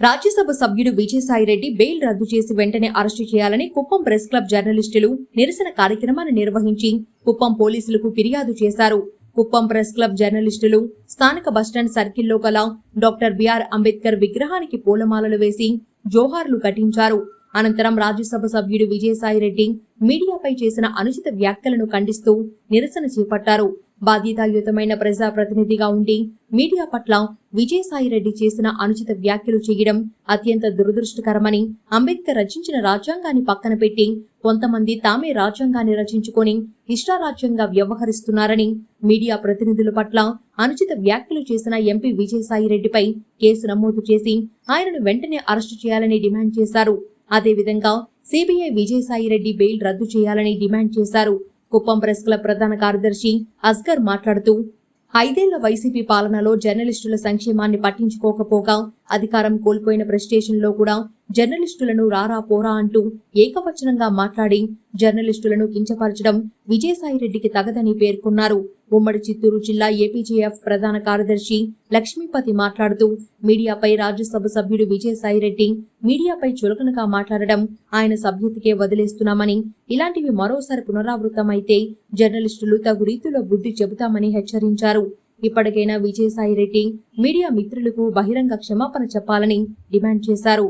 రాజ్యసభ సభ్యుడు విజయసాయిరెడ్డి బెయిల్ రద్దు చేసి వెంటనే అరెస్టు చేయాలని కుప్పం ప్రెస్ క్లబ్ జర్నలిస్టులు నిరసన కార్యక్రమాన్ని నిర్వహించి కుప్పం పోలీసులకు ఫిర్యాదు చేశారు. కుప్పం ప్రెస్ క్లబ్ జర్నలిస్టులు స్థానిక బస్టాండ్ సర్కిల్లో గల డాక్టర్ బిఆర్ అంబేద్కర్ విగ్రహానికి పూలమాలలు వేసి జోహార్లు కట్టించారు. అనంతరం రాజ్యసభ సభ్యుడు విజయసాయిరెడ్డి మీడియాపై చేసిన అనుచిత వ్యాఖ్యలను ఖండిస్తూ నిరసన చేపట్టారు. బాధ్యతాయుతమైన ప్రజాప్రతినిధిగా ఉండి మీడియా పట్ల విజయసాయిరెడ్డి చేసిన అనుచిత వ్యాఖ్యలు చేయడం అత్యంత దురదృష్టకరమని అంబేద్కర్ రచించిన రాజ్యాంగాన్ని పక్కన పెట్టి కొంతమంది తామే రాజ్యాంగాన్ని రచించుకొని ఇష్టారాజ్యంగా వ్యవహరిస్తున్నారని మీడియా ప్రతినిధుల పట్ల అనుచిత వ్యాఖ్యలు చేసిన ఎంపీ విజయసాయిరెడ్డిపై కేసు నమోదు చేసి ఆయనను వెంటనే అరెస్టు చేయాలని డిమాండ్ చేశారు. అదేవిధంగా సిబిఐ విజయసాయిరెడ్డి బెయిల్ రద్దు చేయాలని డిమాండ్ చేశారు. కుప్పం ప్రెస్ క్లబ్ ప్రధాన కార్యదర్శి అస్గర్ మాట్లాడుతూ ఐదేళ్ళ వైసీపీ పాలనలో జర్నలిస్టుల సంక్షేమాన్ని పట్టించుకోకపోగా అధికారం కోల్పోయిన ప్రెస్టేషన్లో కూడా జర్నలిస్టులను రారా పోరా అంటూ ఏకవచనంగా మాట్లాడి జర్నలిస్టులను కించపరచడం విజయసాయిరెడ్డికి తగదని పేర్కొన్నారు. ఉమ్మడి చిత్తూరు జిల్లా ఏపీజేఎఫ్ ప్రధాన కార్యదర్శి లక్ష్మీపతి మాట్లాడుతూ మీడియాపై రాజ్యసభ సభ్యుడు విజయసాయిరెడ్డి మీడియాపై చులకనగా మాట్లాడడం ఆయన సభ్యతకే వదిలేస్తున్నామని ఇలాంటివి మరోసారి పునరావృతమైతే జర్నలిస్టులు తగు రీతిలో బుద్ధి చెబుతామని హెచ్చరించారు. ఇప్పటికైనా విజయసాయి రెడ్డి మీడియా మిత్రులకు బహిరంగ క్షమాపణ చెప్పాలని డిమాండ్ చేశారు